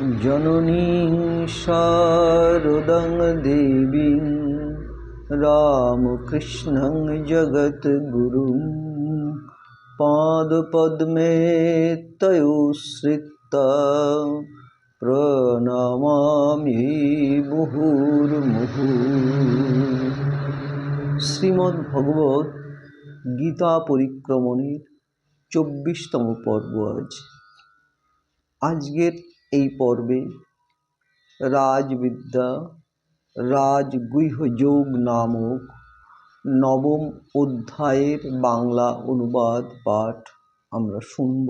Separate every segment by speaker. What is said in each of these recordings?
Speaker 1: জননীং শারদং জগৎ রামকৃষ্ণং জগদ্গুরুং পাদপদ্মে তয়োশ্রিতা প্রণমামি মুহুর্মুহু শ্রীমদ্ ভগবত গীতা পরিক্রমণের চব্বিশতম পর্ব আজ। আজকের এই পর্বে রাজবিদ্যা রাজগুহ্যযোগ নামক নবম অধ্যায়ের বাংলা অনুবাদ পাঠ আমরা শুনব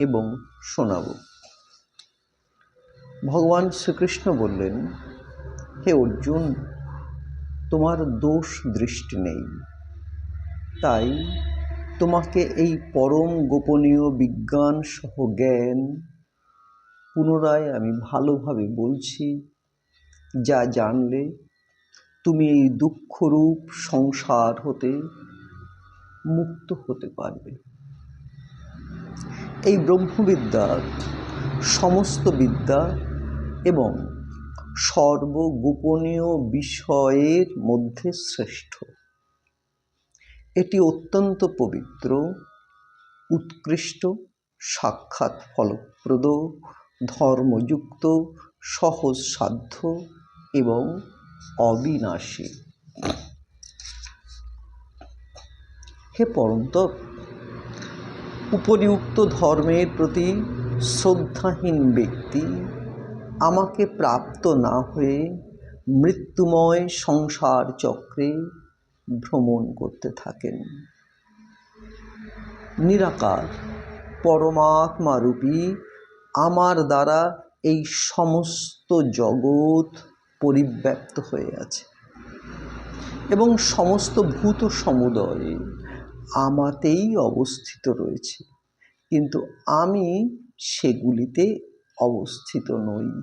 Speaker 1: এবং শোনাব। ভগবান শ্রীকৃষ্ণ বললেন, হে অর্জুন, তোমার দোষ দৃষ্টি নেই। তাই তোমাকে এই পরম গোপনীয় বিজ্ঞান সহ জ্ঞান পুনরায় আমি ভালোভাবে বলছি, যা জানলে তুমি এই দুঃখরূপ সংসার হতে মুক্ত হতে পারবে। এই ব্রহ্মবিদ্যা, সমস্ত বিদ্যা এবং সর্বগোপনীয় বিষয়ের মধ্যে শ্রেষ্ঠ। এটি অত্যন্ত পবিত্র, উৎকৃষ্ট, সাক্ষাৎ ফলপ্রদ ধর্মযুক্ত সহজ সাধ্য এবং অবিনাশী। হে পরন্তপ উপরিউক্ত ধর্মের প্রতি শ্রদ্ধাহীন ব্যক্তি আমাকে প্রাপ্ত না হয়ে মৃত্যুময় সংসার চক্রে ভ্রমণ করতে থাকেন। নিরাকার, পরমাত্মারূপী আমার দ্বারা এই সমস্ত জগৎ পরিব্যাপ্ত হয়ে আছে। এবং সমস্ত ভূত সমুদয় আমাতেই অবস্থিত রয়েছে। কিন্তু আমি সেগুলিতে অবস্থিত নই।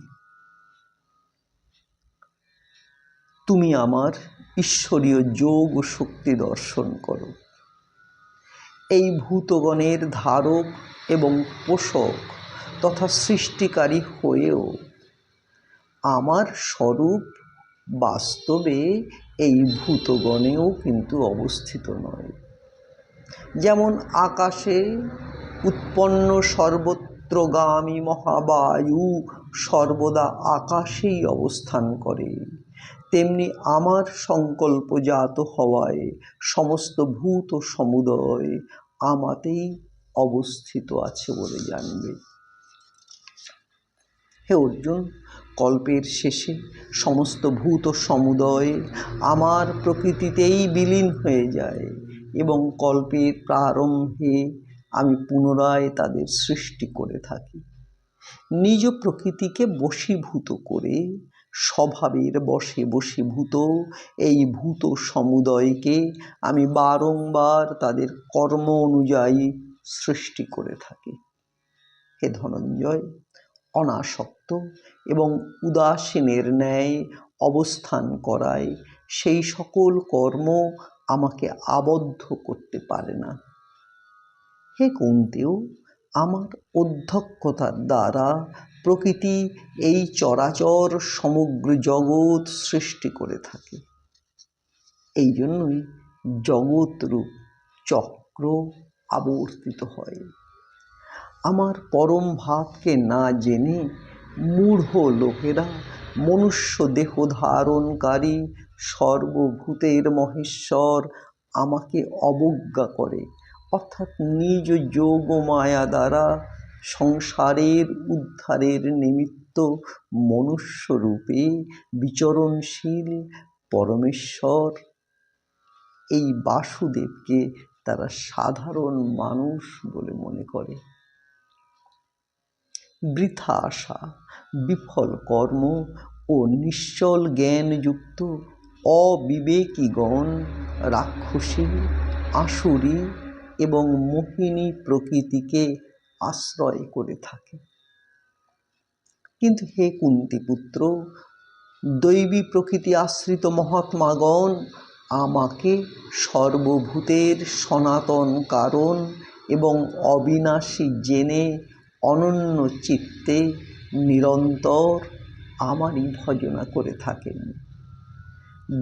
Speaker 1: তুমি আমার ঈশ্বরীয় যোগ ও শক্তি দর্শন করো। এই ভূতগণের ধারক এবং পোষক তথা সৃষ্টিকারী হয়েও। আমার স্বরূপ বাস্তবে এই ভূতগণেও কিন্তু অবস্থিত নয়। যেমন আকাশে উৎপন্ন সর্বত্রগামী মহাবায়ু সর্বদা আকাশেই অবস্থান করে। তেমনি আমার সংকল্পজাত হওয়ায় সমস্ত ভূত সমুদয় আমাতেই অবস্থিত আছে বলে জানবে। হে অর্জুন, কল্পের শেষে সমস্ত ভূত সমুদয় আমার প্রকৃতিতেই বিলীন হয়ে যায় এবং কল্পের প্রারম্ভে আমি পুনরায় তাদের সৃষ্টি করে থাকি। নিজ প্রকৃতিকে বশীভূত করে স্বভাবের বশে বশীভূত এই ভূত সমুদয়কে আমি বারংবার তাদের কর্ম অনুযায়ী সৃষ্টি করে থাকি। হে ধনঞ্জয়, অনাসক্ত এবং উদাসীনের ন্যায় অবস্থান করায় সেই সকল কর্ম আমাকে আবদ্ধ করতে পারে না। হে কুন্তেও আমার অধ্যক্ষতার দ্বারা প্রকৃতি এই চরাচর সমগ্র জগৎ সৃষ্টি করে থাকে। এই জন্যই জগৎরূপ চক্র আবর্তিত হয়। আমার পরম ভাবকে না জেনে মূঢ় লোকেরা, মনুষ্য দেহ ধারণকারী, সর্বভূতের মহেশ্বর আমাকে অবজ্ঞা করে। অর্থাৎ নিজ যোগ মায়া দ্বারা সংসারের উদ্ধারের নিমিত্ত মনুষ্যরূপে বিচরণশীল পরমেশ্বর। এই বাসুদেবকে তারা সাধারণ মানুষ বলে মনে করে। বৃথা আশা। বিফল কর্ম ও নিশ্চল জ্ঞানযুক্ত অবিবেকীগণ, রাক্ষসী, আসুরী এবং মোহিনী প্রকৃতিকে আশ্রয় করে থাকে। কিন্তু হে কুন্তিপুত্র, দৈবী প্রকৃতি আশ্রিত মহাত্মাগণ, আমাকে সর্বভূতের সনাতন কারণ এবং অবিনাশী জেনে অনন্য চিত্তে নিরন্তর আমারই ভজনা করে থাকেন।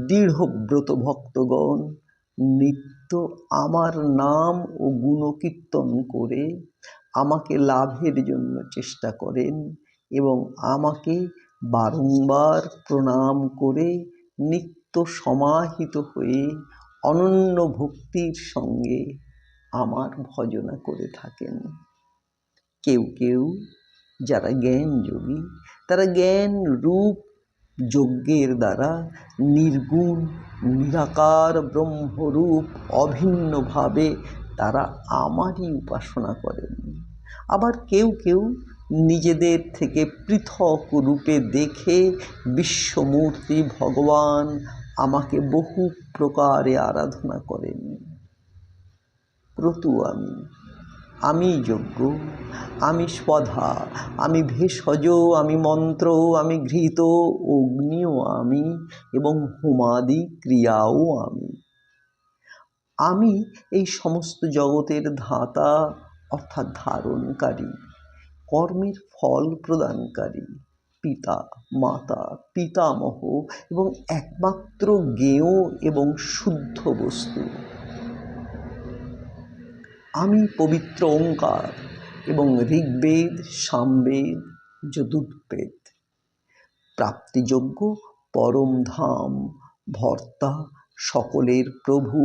Speaker 1: দৃঢ়ব্রত ভক্তগণ, নিত্য আমার নাম ও গুণকীর্তন করে আমাকে লাভের জন্য চেষ্টা করেন এবং আমাকে বারংবার প্রণাম করে নিত্য সমাহিত হয়ে অনন্য ভক্তির সঙ্গে আমার ভজনা করে থাকেন। কেউ কেউ যারা জ্ঞান যোগী তারা জ্ঞান রূপ যজ্ঞের দ্বারা নির্গুণ, নিরাকার, ব্রহ্মরূপ, অভিন্নভাবে তারা আমারই উপাসনা করেন। আবার কেউ কেউ নিজেদের থেকে পৃথক রূপে দেখে বিশ্বমূর্তি ভগবান আমাকে বহু প্রকারে আরাধনা করেন। প্রতু আমি আমি যজ্ঞ আমি স্পধা আমি ভেষজ, আমি মন্ত্র, আমি ঘৃত, অগ্নিও আমি এবং হোমাদি ক্রিয়াও আমি। আমি এই সমস্ত জগতের ধাতা অর্থাৎ ধারণকারী, কর্মের ফল প্রদানকারী, পিতা, মাতা, পিতামহ এবং একমাত্র জ্ঞেয় এবং শুদ্ধ বস্তু। আমি পবিত্র ওঙ্কার এবং ঋগ্বেদ, সামবেদ যদুর্বেদ প্রাপ্তিযোগ্য পরম ধাম, ভর্তা, সকলের প্রভু,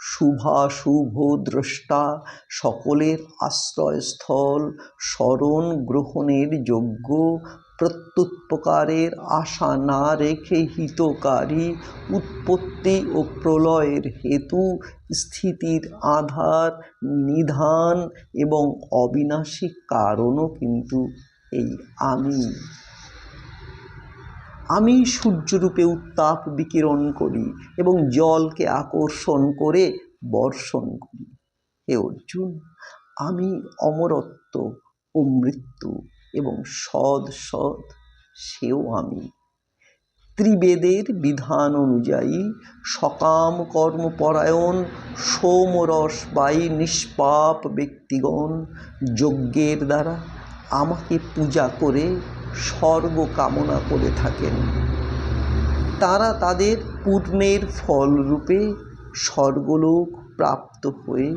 Speaker 1: শুভাশুভ দ্রষ্টা, সকলের আশ্রয়স্থল স্মরণ গ্রহণের যোগ্য প্রত্যুৎপকারের আশা না রেখে হিতকারী উৎপত্তি ও প্রলয়ের হেতু, স্থিতির আধার, নিধান এবং অবিনাশী কারণও কিন্তু এই আমি। আমি সূর্যরূপে উত্তাপ বিকিরণ করি এবং জলকে আকর্ষণ করে বর্ষণ করি। হে অর্জুন, আমি অমরত্ব ও মৃত্যু। এবং সদ সৎ সেও আমি। ত্রিবেদের বিধান অনুযায়ী সকাম কর্মপরায়ণ সোমরসবায়ী নিষ্পাপ ব্যক্তিগণ যজ্ঞের দ্বারা আমাকে পূজা করে স্বর্গ কামনা করে থাকেন। তারা তাদের পূর্ণের ফলরূপে স্বর্গলোক প্রাপ্ত হয়ে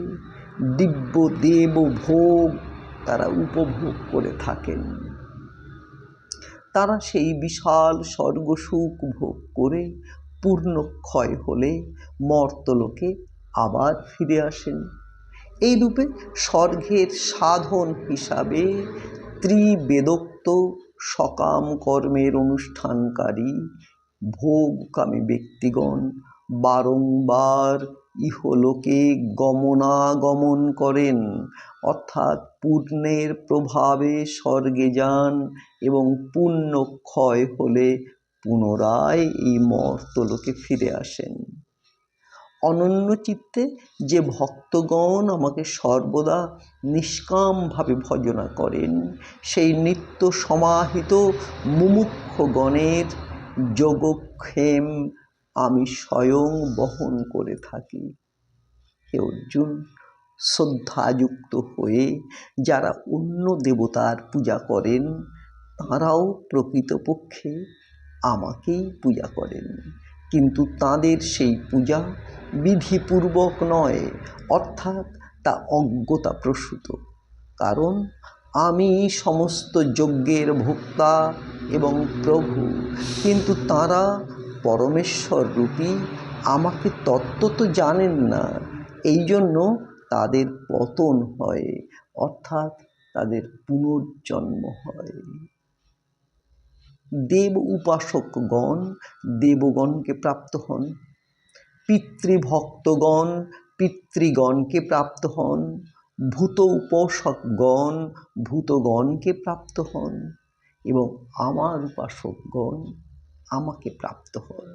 Speaker 1: দিব্য দেব ভোগ তারা উপভোগ করে থাকেন। তারা সেই বিশাল স্বর্গসুখ ভোগ করে পূর্ণক্ষয় হলে মর্তলোকে আবার ফিরে আসেন। এই রূপে স্বর্গের সাধন হিসাবে ত্রিবেদোক্ত সকাম কর্মের অনুষ্ঠানকারী ভোগকামী ব্যক্তিগণ বারংবার ইহলোকে গমনাগমন করেন, অর্থাৎ পূর্ণের প্রভাবে স্বর্গে যান এবং পুণ্য ক্ষয় হলে পুনরায় এই মর্তলোকে ফিরে আসেন। অনন্য চিত্তে যে ভক্তগণ আমাকে সর্বদা নিষ্কামভাবে ভজনা করেন, সেই নিত্য সমাহিত মুমুক্ষগণের যোগক্ষেম আমি স্বয়ং বহন করে থাকি। হে অর্জুন, শ্রদ্ধাযুক্ত হয়ে যারা অন্য দেবতার পূজা করেন, তাঁরাও প্রকৃতপক্ষে আমাকেই পূজা করেন। কিন্তু তাদের সেই পূজা বিধিপূর্বক নয়, অর্থাৎ তা অজ্ঞতা প্রসূত কারণ আমি সমস্ত যজ্ঞের ভোক্তা এবং প্রভু, কিন্তু তারা পরমেশ্বর রূপী আমাকে তত্ত্ব তো জানেন না এই জন্য তাদের পতন হয়, অর্থাৎ তাদের পুনর্জন্ম হয়। দেব উপাসকগণ দেবগণকে প্রাপ্ত হন, পিতৃভক্তগণ পিতৃগণকে প্রাপ্ত হন, ভূত উপাসকগণ ভূতগণকে প্রাপ্ত হন এবং আমার উপাসকগণ আমাকে প্রাপ্ত হন।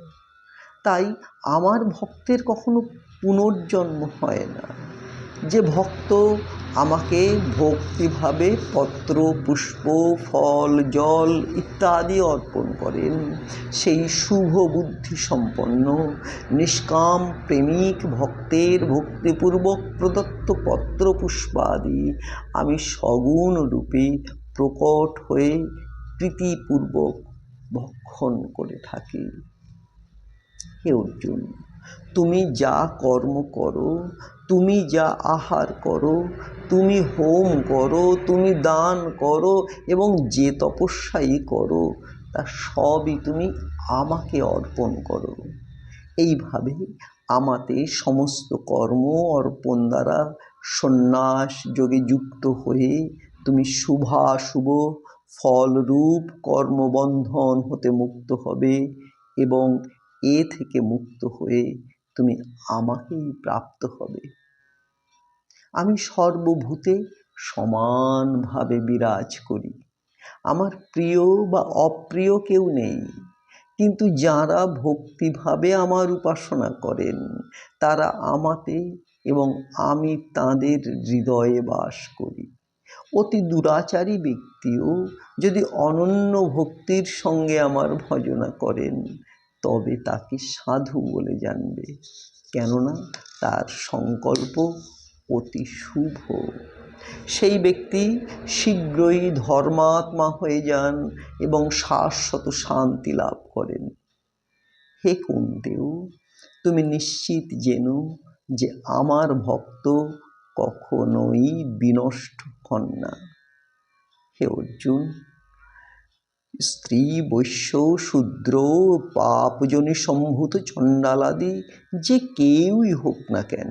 Speaker 1: তাই আমার ভক্তের কখনো পুনর্জন্ম হয় না। যে ভক্ত আমাকে ভক্তিভাবে পত্র, পুষ্প, ফল, জল ইত্যাদি অর্পণ করেন, সেই শুভ বুদ্ধি সম্পন্ন, নিষ্কাম, প্রেমিক ভক্তের ভক্তিপূর্বক প্রদত্ত পত্র, পুষ্পাদি আমি সগুণ রূপে প্রকট হয়ে প্রীতিপূর্বক ভক্ষণ করে থাকি। হে অর্জুন, তুমি যা কর্ম করো, তুমি যা আহার করো, তুমি হোম করো, তুমি দান করো এবং যে তপস্যাই করো, তা সবই তুমি আমাকে অর্পণ করো। এইভাবে আমাতে সমস্ত কর্ম অর্পণ দ্বারা সন্ন্যাস যোগে যুক্ত হয়ে তুমি শুভাশুভ ফলরূপ কর্মবন্ধন হতে মুক্ত হবে এবং এ থেকে মুক্ত হয়ে তুমি আমাকেই প্রাপ্ত হবে। আমি সর্বভূতে সমানভাবে বিরাজ করি। আমার প্রিয় বা অপ্রিয় কেউ নেই, কিন্তু যারা ভক্তিভাবে আমার উপাসনা করেন, তারা আমাতে এবং আমি তাদের হৃদয়ে বাস করি। অতি দুরাচারী ব্যক্তিও যদি অনন্য ভক্তির সঙ্গে আমার ভজনা করেন, তবে তাকে সাধু বলে জানবে। কেননা তার সংকল্প অতি শুভ। সেই ব্যক্তি শীঘ্রই ধর্মাত্মা হয়ে যান এবং শাশ্বত শান্তি লাভ করেন। হে কুন্তেও, তুমি নিশ্চিত জেনো যে আমার ভক্ত কখনোই বিনষ্ট হন না। হে অর্জুন স্ত্রী বৈশ্য শূদ্র, পাপজনে, সম্ভূত চণ্ডালাদি, যে কেউই হোক না কেন,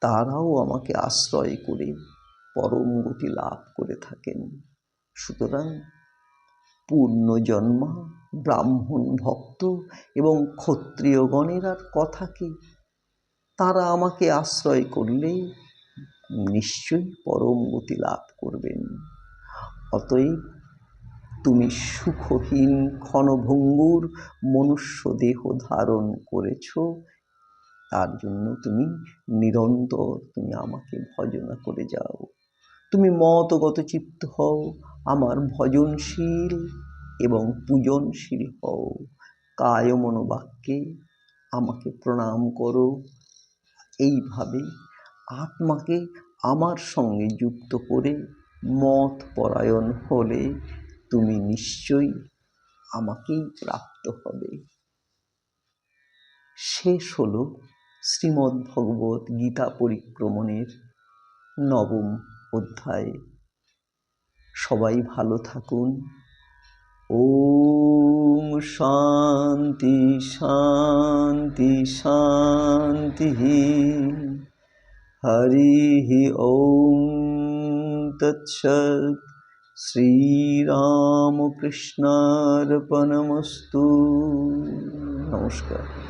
Speaker 1: তারাও আমাকে আশ্রয় করে পরম গতি লাভ করে থাকেন। সুতরাং পূর্ণজন্মা ব্রাহ্মণ ভক্ত এবং ক্ষত্রিয়গণের আর কথা কি? তারা আমাকে আশ্রয় করলে নিশ্চয়ই পরম গতি লাভ করবেন। অতএব তুমি সুখহীন ক্ষণভঙ্গুর মনুষ্য দেহ ধারণ করেছ। তার জন্য তুমি নিরন্তর তুমি আমাকে ভজনা করে যাও। তুমি মতগত চিত্ত হও, আমার ভজনশীল এবং পূজনশীল হও। কায় মনোবাক্যে আমাকে প্রণাম করো। এইভাবে আত্মাকে আমার সঙ্গে যুক্ত করে মত পরায়ণ হলে তুমি নিশ্চয়ই আমাকেই প্রাপ্ত হবে। শেষ হলো শ্রীমদ্ ভগবত গীতা পরিক্রমণের নবম অধ্যায়। সবাই ভালো থাকুন। ওম শান্তি শান্তি শান্তি। हरिः ॐ तत्सत्। श्रीरामकृष्णार्पणमस्तु। नमस्कार।